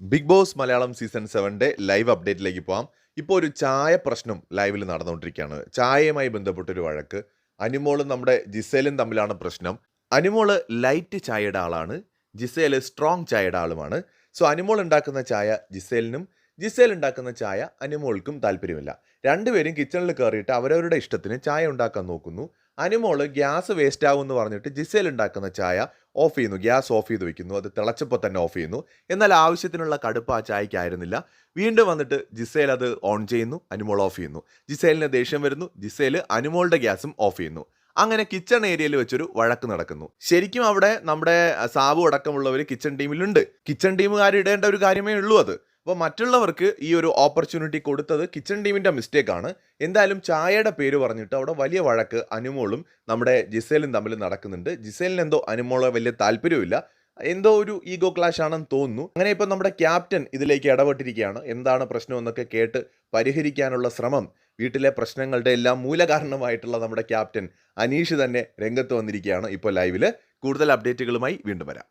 Big boss Malayalam season സെവന്റെ live അപ്ഡേറ്റിലേക്ക് പോകാം ഇപ്പോൾ ഒരു ചായ പ്രശ്നം ലൈവിൽ നടന്നുകൊണ്ടിരിക്കുകയാണ്. ചായയുമായി ബന്ധപ്പെട്ടൊരു വഴക്ക്. അനുമോളും നമ്മുടെ ജിസേലും തമ്മിലാണ് പ്രശ്നം. അനുമോൾ ലൈറ്റ് ചായയുടെ ആളാണ്. ജിസേൽ സ്ട്രോങ് ചായയുടെ ആളുമാണ്. സോ അനുമോൾ ഉണ്ടാക്കുന്ന ചായ ജിസേലിനും ജിസേൽ ഉണ്ടാക്കുന്ന ചായ അനുമോൾക്കും താല്പര്യമില്ല. രണ്ടുപേരും കിച്ചണിൽ കയറിയിട്ട് അവരവരുടെ ഇഷ്ടത്തിന് ചായ ഉണ്ടാക്കാൻ നോക്കുന്നു. അനിമോൾ ഗ്യാസ് വേസ്റ്റ് ആകും എന്ന് പറഞ്ഞിട്ട് ജിസേൽ ഉണ്ടാക്കുന്ന ചായ ഓഫ് ചെയ്യുന്നു. ഗ്യാസ് ഓഫ് ചെയ്ത് വെക്കുന്നു. അത് തിളച്ചപ്പോൾ തന്നെ ഓഫ് ചെയ്യുന്നു. എന്നാൽ ആവശ്യത്തിനുള്ള കടുപ്പ് ആ ചായക്കായിരുന്നില്ല വീണ്ടും വന്നിട്ട് ജിസേൽ അത് ഓൺ ചെയ്യുന്നു. അനുമോൾ ഓഫ് ചെയ്യുന്നു. ജിസേലിന് ദേഷ്യം വരുന്നു. ജിസേൽ അനുമോളുടെ ഗ്യാസും ഓഫ് ചെയ്യുന്നു. അങ്ങനെ കിച്ചൺ ഏരിയയിൽ വെച്ചൊരു വഴക്ക് നടക്കുന്നു. ശരിക്കും അവിടെ നമ്മുടെ സാബു അടക്കമുള്ളവർ കിച്ചൺ ടീമിലുണ്ട് കിച്ചൺ ടീമുകാർ ഇടേണ്ട ഒരു കാര്യമേ ഉള്ളൂ അത്. അപ്പോൾ മറ്റുള്ളവർക്ക് ഈ ഒരു ഓപ്പർച്യൂണിറ്റി കൊടുത്തത് കിച്ചൺ ടീമിന്റെ ആണ്. എന്തായാലും ചായയുടെ പേര് പറഞ്ഞിട്ട് അവിടെ വലിയ വഴക്ക് അനുമോളും നമ്മുടെ ജിസേലും തമ്മിൽ നടക്കുന്നുണ്ട്. ജിസേലിന് എന്തോ അനുമോളെ വലിയ താല്പര്യമില്ല എന്തോ ഒരു ഈഗോ ക്ലാഷ് ആണെന്ന് തോന്നുന്നു. അങ്ങനെ ഇപ്പോൾ നമ്മുടെ ക്യാപ്റ്റൻ ഇതിലേക്ക് ഇടപെട്ടിരിക്കുകയാണ്. എന്താണ് പ്രശ്നം എന്നൊക്കെ കേട്ട് പരിഹരിക്കാനുള്ള ശ്രമം. വീട്ടിലെ പ്രശ്നങ്ങളുടെ എല്ലാം മൂലകാരണമായിട്ടുള്ള നമ്മുടെ ക്യാപ്റ്റൻ അനീഷ് തന്നെ രംഗത്ത് വന്നിരിക്കുകയാണ്. ഇപ്പോൾ ലൈവിൽ കൂടുതൽ അപ്ഡേറ്റുകളുമായി വീണ്ടും വരാം.